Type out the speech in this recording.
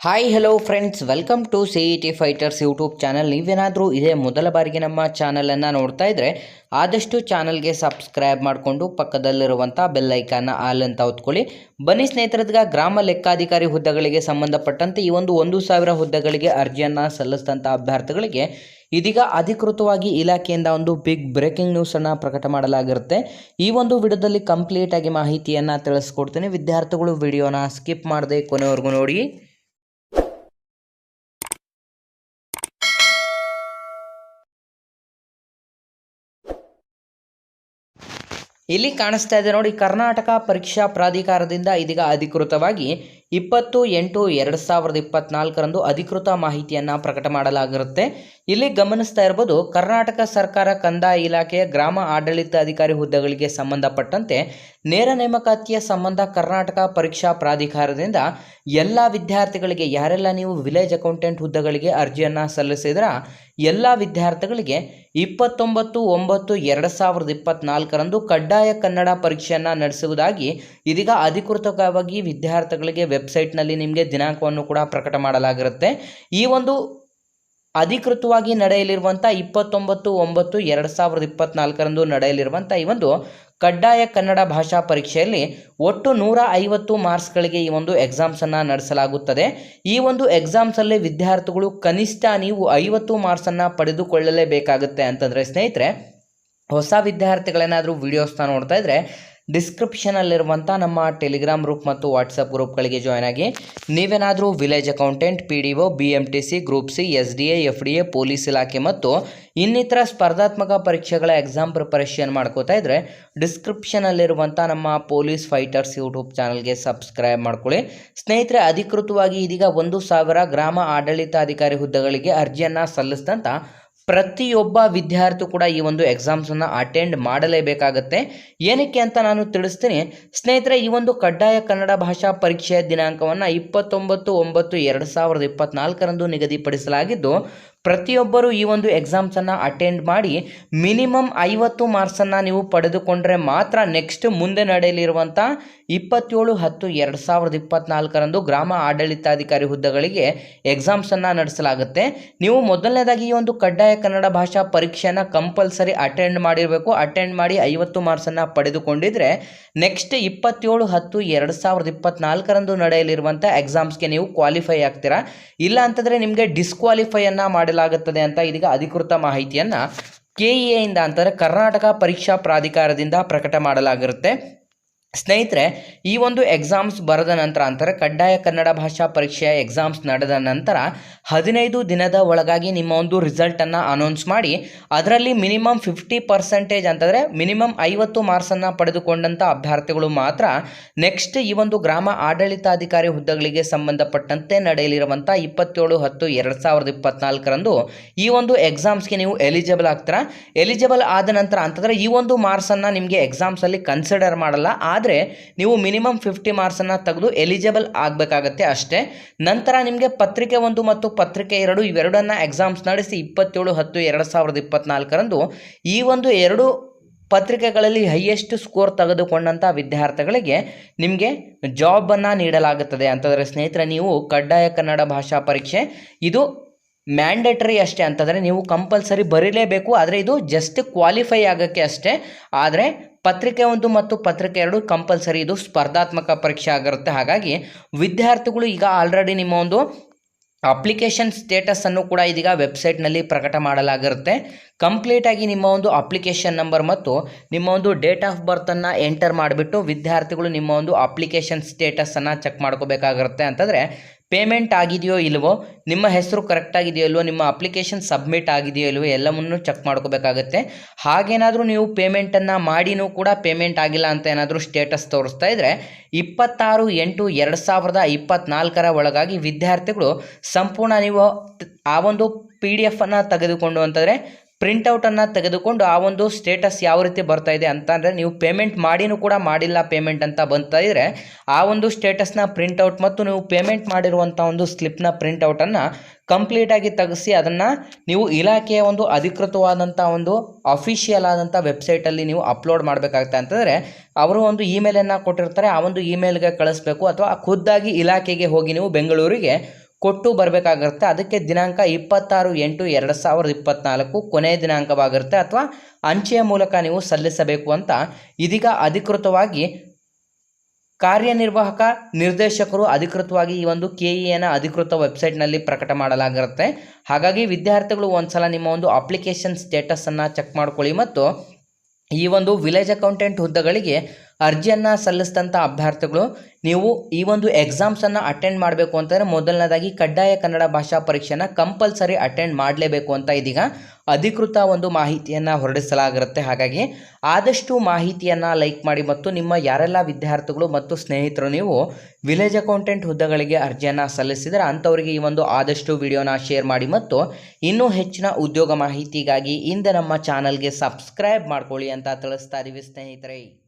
Hi hello friends welcome to C E T fighters YouTube channel ನೀವೇನಾದರೂ ಇದೇ ಮೊದಲ ಬಾರಿಗೆ ನಮ್ಮ ಚಾನಲನ್ನು ನೋಡ್ತಾ ಇದ್ದರೆ ಆದಷ್ಟು ಚಾನಲ್ಗೆ ಸಬ್ಸ್ಕ್ರೈಬ್ ಮಾಡಿಕೊಂಡು ಪಕ್ಕದಲ್ಲಿರುವಂಥ ಬೆಲ್ ಐಕಾನ್ನ ಆಲ್ ಅಂತ ಹೊತ್ಕೊಳ್ಳಿ. ಬನ್ನಿ ಸ್ನೇಹಿತರದ್ಗ, ಗ್ರಾಮ ಲೆಕ್ಕಾಧಿಕಾರಿ ಹುದ್ದೆಗಳಿಗೆ ಸಂಬಂಧಪಟ್ಟಂತೆ ಈ ಒಂದು ಒಂದು ಸಾವಿರ ಹುದ್ದೆಗಳಿಗೆ ಅರ್ಜಿಯನ್ನು ಸಲ್ಲಿಸಿದಂಥ ಅಭ್ಯರ್ಥಿಗಳಿಗೆ ಇದೀಗ ಅಧಿಕೃತವಾಗಿ ಇಲಾಖೆಯಿಂದ ಒಂದು ಬಿಗ್ ಬ್ರೇಕಿಂಗ್ ನ್ಯೂಸನ್ನು ಪ್ರಕಟ ಮಾಡಲಾಗಿರುತ್ತೆ. ಈ ಒಂದು ವಿಡಿಯೋದಲ್ಲಿ ಕಂಪ್ಲೀಟಾಗಿ ಮಾಹಿತಿಯನ್ನು ತಿಳಿಸ್ಕೊಡ್ತೀನಿ. ವಿದ್ಯಾರ್ಥಿಗಳು ವಿಡಿಯೋನ ಸ್ಕಿಪ್ ಮಾಡದೆ ಕೊನೆವರೆಗೂ ನೋಡಿ. ಇಲ್ಲಿ ಕಾಣಿಸ್ತಾ ಇದೆ ನೋಡಿ ಕರ್ನಾಟಕ ಪರೀಕ್ಷಾ ಪ್ರಾಧಿಕಾರದಿಂದ ಇದೀಗ ಅಧಿಕೃತವಾಗಿ ಇಪ್ಪತ್ತು ಎಂಟು ಎರಡು ಸಾವಿರದ ಇಪ್ಪತ್ನಾಲ್ಕರಂದು ಅಧಿಕೃತ ಮಾಹಿತಿಯನ್ನು ಪ್ರಕಟ ಮಾಡಲಾಗಿರುತ್ತೆ. ಇಲ್ಲಿ ಗಮನಿಸ್ತಾ ಇರ್ಬೋದು, ಕರ್ನಾಟಕ ಸರ್ಕಾರ ಕಂದಾಯ ಇಲಾಖೆಯ ಗ್ರಾಮ ಆಡಳಿತ ಅಧಿಕಾರಿ ಹುದ್ದೆಗಳಿಗೆ ಸಂಬಂಧಪಟ್ಟಂತೆ ನೇರ ನೇಮಕಾತಿಯ ಸಂಬಂಧ ಕರ್ನಾಟಕ ಪರೀಕ್ಷಾ ಪ್ರಾಧಿಕಾರದಿಂದ ಎಲ್ಲ ವಿದ್ಯಾರ್ಥಿಗಳಿಗೆ, ಯಾರೆಲ್ಲ ನೀವು ವಿಲೇಜ್ ಅಕೌಂಟೆಂಟ್ ಹುದ್ದೆಗಳಿಗೆ ಅರ್ಜಿಯನ್ನು ಸಲ್ಲಿಸಿದ್ರ, ಎಲ್ಲ ವಿದ್ಯಾರ್ಥಿಗಳಿಗೆ ಇಪ್ಪತ್ತೊಂಬತ್ತು ಒಂಬತ್ತು ಎರಡು ಸಾವಿರದ ಇಪ್ಪತ್ನಾಲ್ಕರಂದು ಕಡ್ಡಾಯ ಕನ್ನಡ ಪರೀಕ್ಷೆಯನ್ನು ನಡೆಸುವುದಾಗಿ ಇದೀಗ ಅಧಿಕೃತವಾಗಿ ವಿದ್ಯಾರ್ಥಿಗಳಿಗೆ ವೆಬ್ಸೈಟ್ನಲ್ಲಿ ನಿಮಗೆ ದಿನಾಂಕವನ್ನು ಕೂಡ ಪ್ರಕಟ ಮಾಡಲಾಗಿರುತ್ತೆ. ಈ ಒಂದು ಅಧಿಕೃತವಾಗಿ ನಡೆಯಲಿರುವಂಥ ಇಪ್ಪತ್ತೊಂಬತ್ತು ಒಂಬತ್ತು ಎರಡು ಸಾವಿರದ ಇಪ್ಪತ್ನಾಲ್ಕರಂದು ನಡೆಯಲಿರುವಂಥ ಈ ಒಂದು ಕಡ್ಡಾಯ ಕನ್ನಡ ಭಾಷಾ ಪರೀಕ್ಷೆಯಲ್ಲಿ ಒಟ್ಟು ನೂರ ಐವತ್ತು ಮಾರ್ಕ್ಸ್ಗಳಿಗೆ ಈ ಒಂದು ಎಕ್ಸಾಮ್ಸನ್ನು ನಡೆಸಲಾಗುತ್ತದೆ. ಈ ಒಂದು ಎಕ್ಸಾಮ್ಸಲ್ಲಿ ವಿದ್ಯಾರ್ಥಿಗಳು ಕನಿಷ್ಠ ನೀವು ಐವತ್ತು ಮಾರ್ಕ್ಸನ್ನು ಪಡೆದುಕೊಳ್ಳಲೇಬೇಕಾಗುತ್ತೆ ಅಂತಂದರೆ ಸ್ನೇಹಿತರೆ, ಹೊಸ ವಿದ್ಯಾರ್ಥಿಗಳೇನಾದರೂ ವೀಡಿಯೋಸ್ನ ನೋಡ್ತಾ ಇದ್ದರೆ ಡಿಸ್ಕ್ರಿಪ್ಷನಲ್ಲಿರುವಂಥ ನಮ್ಮ ಟೆಲಿಗ್ರಾಮ್ ಗ್ರೂಪ್ ಮತ್ತು ವಾಟ್ಸಪ್ ಗ್ರೂಪ್ಗಳಿಗೆ ಜಾಯ್ನ್ ಆಗಿ ನೀವೇನಾದರೂ village accountant P D O B M T C group C S D A F D A police ಇಲಾಖೆ ಮತ್ತು ಇನ್ನಿತರ ಸ್ಪರ್ಧಾತ್ಮಕ ಪರೀಕ್ಷೆಗಳ ಎಕ್ಸಾಮ್ ಪ್ರಿಪರೇಷನ್ ಮಾಡ್ಕೋತಾ ಇದ್ದರೆ ಡಿಸ್ಕ್ರಿಪ್ಷನಲ್ಲಿರುವಂಥ ನಮ್ಮ ಪೊಲೀಸ್ ಫೈಟರ್ಸ್ ಯೂಟ್ಯೂಬ್ ಚಾನಲ್ಗೆ ಸಬ್ಸ್ಕ್ರೈಬ್ ಮಾಡ್ಕೊಳ್ಳಿ. ಸ್ನೇಹಿತರೆ, ಅಧಿಕೃತವಾಗಿ ಇದೀಗ ಒಂದು ಸಾವಿರ ಗ್ರಾಮ ಆಡಳಿತಾಧಿಕಾರಿ ಹುದ್ದೆಗಳಿಗೆ ಅರ್ಜಿಯನ್ನು ಸಲ್ಲಿಸಿದಂಥ ಪ್ರತಿಯೊಬ್ಬ ವಿದ್ಯಾರ್ಥಿ ಕೂಡ ಈ ಒಂದು ಎಕ್ಸಾಮ್ಸನ್ನು ಅಟೆಂಡ್ ಮಾಡಲೇಬೇಕಾಗತ್ತೆ. ಏನಕ್ಕೆ ಅಂತ ನಾನು ತಿಳಿಸ್ತೀನಿ. ಸ್ನೇಹಿತರೆ, ಈ ಒಂದು ಕಡ್ಡಾಯ ಕನ್ನಡ ಭಾಷಾ ಪರೀಕ್ಷೆಯ ದಿನಾಂಕವನ್ನು ಇಪ್ಪತ್ತೊಂಬತ್ತು ಒಂಬತ್ತು ಎರಡು ಸಾವಿರದ ಇಪ್ಪತ್ನಾಲ್ಕರಂದು ನಿಗದಿಪಡಿಸಲಾಗಿದ್ದು ಪ್ರತಿಯೊಬ್ಬರು ಈ ಒಂದು ಎಕ್ಸಾಮ್ಸನ್ನು ಅಟೆಂಡ್ ಮಾಡಿ ಮಿನಿಮಮ್ ಐವತ್ತು ಮಾರ್ಕ್ಸನ್ನು ನೀವು ಪಡೆದುಕೊಂಡ್ರೆ ಮಾತ್ರ ನೆಕ್ಸ್ಟ್ ಮುಂದೆ ನಡೆಯಲಿರುವಂಥ ಇಪ್ಪತ್ತೇಳು, ಹತ್ತು, ಎರಡು ಸಾವಿರದ ಇಪ್ಪತ್ತ್ನಾಲ್ಕರಂದು ಗ್ರಾಮ ಆಡಳಿತಾಧಿಕಾರಿ ಹುದ್ದೆಗಳಿಗೆ ಎಕ್ಸಾಮ್ಸನ್ನು ನಡೆಸಲಾಗುತ್ತೆ. ನೀವು ಮೊದಲನೇದಾಗಿ ಈ ಒಂದು ಕಡ್ಡಾಯ ಕನ್ನಡ ಭಾಷಾ ಪರೀಕ್ಷೆನ ಕಂಪಲ್ಸರಿ ಅಟೆಂಡ್ ಮಾಡಿರಬೇಕು. ಅಟೆಂಡ್ ಮಾಡಿ ಐವತ್ತು ಮಾರ್ಕ್ಸನ್ನು ಪಡೆದುಕೊಂಡಿದ್ರೆ ನೆಕ್ಸ್ಟ್ ಇಪ್ಪತ್ತೇಳು, ಹತ್ತು, ಎರಡು ಸಾವಿರದ ಇಪ್ಪತ್ತ್ನಾಲ್ಕರಂದು ನಡೆಯಲಿರುವಂಥ ಎಕ್ಸಾಮ್ಸ್ಗೆ ನೀವು ಕ್ವಾಲಿಫೈ ಆಗ್ತೀರಾ? ಇಲ್ಲ ಅಂತಂದರೆ ನಿಮಗೆ ಡಿಸ್ಕ್ವಾಲಿಫೈಯನ್ನು ಮಾಡಲಾಗುತ್ತದೆ ಅಂತ ಇದೀಗ ಅಧಿಕೃತ ಮಾಹಿತಿಯನ್ನು ಕೆ ಇ ಎಯಿಂದ ಅಂತಾರೆ ಕರ್ನಾಟಕ ಪರೀಕ್ಷಾ ಪ್ರಾಧಿಕಾರದಿಂದ ಪ್ರಕಟ ಮಾಡಲಾಗಿರುತ್ತೆ. ಸ್ನೇಹಿತರೆ, ಈ ಒಂದು ಎಕ್ಸಾಮ್ಸ್ ಬರೆದ ನಂತರ ಅಂತಾರೆ, ಕಡ್ಡಾಯ ಕನ್ನಡ ಭಾಷಾ ಪರೀಕ್ಷೆಯ ಎಕ್ಸಾಮ್ಸ್ ನಡೆದ ನಂತರ ಹದಿನೈದು ದಿನದ ಒಳಗಾಗಿ ನಿಮ್ಮ ಒಂದು ರಿಸಲ್ಟನ್ನು ಅನೌನ್ಸ್ ಮಾಡಿ, ಅದರಲ್ಲಿ ಮಿನಿಮಮ್ ಫಿಫ್ಟಿ ಪರ್ಸೆಂಟೇಜ್ ಅಂತಂದರೆ ಮಿನಿಮಮ್ ಐವತ್ತು ಮಾರ್ಕ್ಸನ್ನು ಪಡೆದುಕೊಂಡಂಥ ಅಭ್ಯರ್ಥಿಗಳು ಮಾತ್ರ ನೆಕ್ಸ್ಟ್ ಈ ಒಂದು ಗ್ರಾಮ ಆಡಳಿತಾಧಿಕಾರಿ ಹುದ್ದೆಗಳಿಗೆ ಸಂಬಂಧಪಟ್ಟಂತೆ ನಡೆಯಲಿರುವಂಥ ಇಪ್ಪತ್ತೇಳು ಹತ್ತು ಎರಡು ಸಾವಿರದ ಇಪ್ಪತ್ನಾಲ್ಕರಂದು ಈ ಒಂದು ಎಕ್ಸಾಮ್ಸ್ಗೆ ನೀವು ಎಲಿಜಿಬಲ್ ಆಗ್ತೀರಾ? ಎಲಿಜಿಬಲ್ ಆದ ನಂತರ ಅಂತಂದರೆ ಈ ಒಂದು ಮಾರ್ಕ್ಸನ್ನು ನಿಮಗೆ ಎಕ್ಸಾಮ್ಸಲ್ಲಿ ಕನ್ಸಿಡರ್ ಮಾಡಲ್ಲ. ಆದರೆ ನೀವು ಮಿನಿಮಮ್ ಫಿಫ್ಟಿ ಮಾರ್ಕ್ಸನ್ನು ತೆಗೆದು ಎಲಿಜಿಬಲ್ ಆಗಬೇಕಾಗತ್ತೆ ಅಷ್ಟೇ. ನಂತರ ನಿಮಗೆ ಪತ್ರಿಕೆ ಒಂದು ಮತ್ತು ಪತ್ರಿಕೆ ಎರಡು ಇವೆರಡನ್ನು ಎಕ್ಸಾಮ್ಸ್ ನಡೆಸಿ ಇಪ್ಪತ್ತೇಳು, ಹತ್ತು, ಎರಡು ಸಾವಿರದ ಇಪ್ಪತ್ತ್ನಾಲ್ಕರಂದು ಈ ಒಂದು ಎರಡು ಪತ್ರಿಕೆಗಳಲ್ಲಿ ಹೈಯೆಸ್ಟ್ ಸ್ಕೋರ್ ತೆಗೆದುಕೊಂಡಂಥ ವಿದ್ಯಾರ್ಥಿಗಳಿಗೆ ನಿಮಗೆ ಜಾಬನ್ನು ನೀಡಲಾಗುತ್ತದೆ. ಅಂತಂದರೆ ಸ್ನೇಹಿತರೆ, ನೀವು ಕಡ್ಡಾಯ ಕನ್ನಡ ಭಾಷಾ ಪರೀಕ್ಷೆ, ಇದು ಮ್ಯಾಂಡೇಟರಿ ಅಷ್ಟೇ. ಅಂತಂದರೆ ನೀವು ಕಂಪಲ್ಸರಿ ಬರೀಲೇಬೇಕು, ಆದರೆ ಇದು ಜಸ್ಟ್ ಕ್ವಾಲಿಫೈ ಆಗೋಕ್ಕೆ ಅಷ್ಟೇ. ಆದರೆ ಪತ್ರಿಕೆ ಒಂದು ಮತ್ತು ಪತ್ರಿಕೆ ಎರಡು ಕಂಪಲ್ಸರಿ. ಇದು ಸ್ಪರ್ಧಾತ್ಮಕ ಪರೀಕ್ಷೆ ಆಗಿರುತ್ತೆ. ಹಾಗಾಗಿ ವಿದ್ಯಾರ್ಥಿಗಳು ಈಗ ಆಲ್ರೆಡಿ ನಿಮ್ಮ ಒಂದು ಅಪ್ಲಿಕೇಶನ್ ಸ್ಟೇಟಸನ್ನು ಕೂಡ ಇದೀಗ ವೆಬ್ಸೈಟ್ನಲ್ಲಿ ಪ್ರಕಟ ಮಾಡಲಾಗಿರುತ್ತೆ. ಕಂಪ್ಲೀಟಾಗಿ ನಿಮ್ಮ ಒಂದು ಅಪ್ಲಿಕೇಶನ್ ನಂಬರ್ ಮತ್ತು ನಿಮ್ಮ ಒಂದು ಡೇಟ್ ಆಫ್ ಬರ್ತನ್ನು ಎಂಟರ್ ಮಾಡಿಬಿಟ್ಟು ವಿದ್ಯಾರ್ಥಿಗಳು ನಿಮ್ಮ ಒಂದು ಅಪ್ಲಿಕೇಶನ್ ಸ್ಟೇಟಸನ್ನು ಚೆಕ್ ಮಾಡ್ಕೋಬೇಕಾಗಿರುತ್ತೆ. ಅಂತಂದರೆ ಪೇಮೆಂಟ್ ಆಗಿದೆಯೋ ಇಲ್ವೋ, ನಿಮ್ಮ ಹೆಸರು ಕರೆಕ್ಟಾಗಿದೆಯೋ ಇಲ್ವೋ, ನಿಮ್ಮ ಅಪ್ಲಿಕೇಶನ್ ಸಬ್ಮಿಟ್ ಆಗಿದೆಯೋ ಇಲ್ವೋ, ಎಲ್ಲವನ್ನು ಚೆಕ್ ಮಾಡ್ಕೋಬೇಕಾಗುತ್ತೆ. ಹಾಗೇನಾದರೂ ನೀವು ಪೇಮೆಂಟನ್ನು ಮಾಡಿನೂ ಕೂಡ ಪೇಮೆಂಟ್ ಆಗಿಲ್ಲ ಅಂತ ಏನಾದರೂ ಸ್ಟೇಟಸ್ ತೋರಿಸ್ತಾ ಇದ್ದರೆ ಇಪ್ಪತ್ತಾರು ಎಂಟು ಎರಡು ಸಾವಿರದ ಇಪ್ಪತ್ತ್ನಾಲ್ಕರ ಒಳಗಾಗಿ ವಿದ್ಯಾರ್ಥಿಗಳು ಸಂಪೂರ್ಣ ನೀವು ಆ ಒಂದು ಪಿ ಡಿ ಎಫನ್ನು ತೆಗೆದುಕೊಂಡು ಅಂತಂದರೆ ಪ್ರಿಂಟೌಟನ್ನು ತೆಗೆದುಕೊಂಡು ಆ ಒಂದು ಸ್ಟೇಟಸ್ ಯಾವ ರೀತಿ ಬರ್ತಾ ಇದೆ ಅಂತಂದರೆ ನೀವು ಪೇಮೆಂಟ್ ಮಾಡಿನೂ ಕೂಡ ಮಾಡಿಲ್ಲ ಪೇಮೆಂಟ್ ಅಂತ ಬಂತಾ ಇದ್ದರೆ ಆ ಒಂದು ಸ್ಟೇಟಸ್ನ ಪ್ರಿಂಟೌಟ್ ಮತ್ತು ನೀವು ಪೇಮೆಂಟ್ ಮಾಡಿರುವಂಥ ಒಂದು ಸ್ಲಿಪ್ನ ಪ್ರಿಂಟೌಟನ್ನು ಕಂಪ್ಲೀಟಾಗಿ ತೆಗೆಸಿ ಅದನ್ನು ನೀವು ಇಲಾಖೆಯ ಒಂದು ಅಧಿಕೃತವಾದಂಥ ಒಂದು ಅಫಿಷಿಯಲ್ ಆದಂಥ ವೆಬ್ಸೈಟಲ್ಲಿ ನೀವು ಅಪ್ಲೋಡ್ ಮಾಡಬೇಕಾಗುತ್ತೆ ಅಂತಂದರೆ ಅವರು ಒಂದು ಇಮೇಲನ್ನು ಕೊಟ್ಟಿರ್ತಾರೆ, ಆ ಒಂದು ಇಮೇಲ್ಗೆ ಕಳಿಸ್ಬೇಕು ಅಥವಾ ಖುದ್ದಾಗಿ ಇಲಾಖೆಗೆ ಹೋಗಿ ನೀವು ಬೆಂಗಳೂರಿಗೆ ಕೊಟ್ಟು ಬರಬೇಕಾಗಿರುತ್ತೆ. ಅದಕ್ಕೆ ದಿನಾಂಕ ಇಪ್ಪತ್ತಾರು ಎಂಟು ಎರಡು ಸಾವಿರದ ಇಪ್ಪತ್ತ್ನಾಲ್ಕು ಕೊನೆಯ ದಿನಾಂಕವಾಗಿರುತ್ತೆ. ಅಥವಾ ಅಂಚೆಯ ಮೂಲಕ ನೀವು ಸಲ್ಲಿಸಬೇಕು ಅಂತ ಇದೀಗ ಅಧಿಕೃತವಾಗಿ ಕಾರ್ಯನಿರ್ವಾಹಕ ನಿರ್ದೇಶಕರು ಅಧಿಕೃತವಾಗಿ ಈ ಒಂದು ಕೆ ಇನ ಅಧಿಕೃತ ವೆಬ್ಸೈಟ್ನಲ್ಲಿ ಪ್ರಕಟ ಮಾಡಲಾಗಿರುತ್ತೆ. ಹಾಗಾಗಿ ವಿದ್ಯಾರ್ಥಿಗಳು ಒಂದ್ಸಲ ನಿಮ್ಮ ಒಂದು ಅಪ್ಲಿಕೇಶನ್ ಸ್ಟೇಟಸನ್ನು ಚೆಕ್ ಮಾಡ್ಕೊಳ್ಳಿ ಮತ್ತು ಈ ಒಂದು ವಿಲೇಜ್ ಅಕೌಂಟೆಂಟ್ ಹುದ್ದೆಗಳಿಗೆ ಅರ್ಜಿಯನ್ನು ಸಲ್ಲಿಸಿದಂಥ ಅಭ್ಯರ್ಥಿಗಳು, ನೀವು ಈ ಒಂದು ಎಕ್ಸಾಮ್ಸನ್ನು ಅಟೆಂಡ್ ಮಾಡಬೇಕು ಅಂತಂದರೆ ಮೊದಲನೇದಾಗಿ ಕಡ್ಡಾಯ ಕನ್ನಡ ಭಾಷಾ ಪರೀಕ್ಷೆನ ಕಂಪಲ್ಸರಿ ಅಟೆಂಡ್ ಮಾಡಲೇಬೇಕು ಅಂತ ಇದೀಗ ಅಧಿಕೃತ ಒಂದು ಮಾಹಿತಿಯನ್ನು ಹೊರಡಿಸಲಾಗಿರುತ್ತೆ. ಹಾಗಾಗಿ ಆದಷ್ಟು ಮಾಹಿತಿಯನ್ನು ಲೈಕ್ ಮಾಡಿ ಮತ್ತು ನಿಮ್ಮ ಯಾರೆಲ್ಲ ವಿದ್ಯಾರ್ಥಿಗಳು ಮತ್ತು ಸ್ನೇಹಿತರು, ನೀವು ವಿಲೇಜ್ ಅಕೌಂಟೆಂಟ್ ಹುದ್ದೆಗಳಿಗೆ ಅರ್ಜಿಯನ್ನು ಸಲ್ಲಿಸಿದರೆ ಅಂಥವರಿಗೆ ಈ ಒಂದು ಆದಷ್ಟು ವಿಡಿಯೋನ ಶೇರ್ ಮಾಡಿ ಮತ್ತು ಇನ್ನೂ ಹೆಚ್ಚಿನ ಉದ್ಯೋಗ ಮಾಹಿತಿಗಾಗಿ ಇಂದ ನಮ್ಮ ಚಾನಲ್ಗೆ ಸಬ್ಸ್ಕ್ರೈಬ್ ಮಾಡ್ಕೊಳ್ಳಿ ಅಂತ ತಿಳಿಸ್ತಾ ಇದ್ದೀವಿ ಸ್ನೇಹಿತರೆ.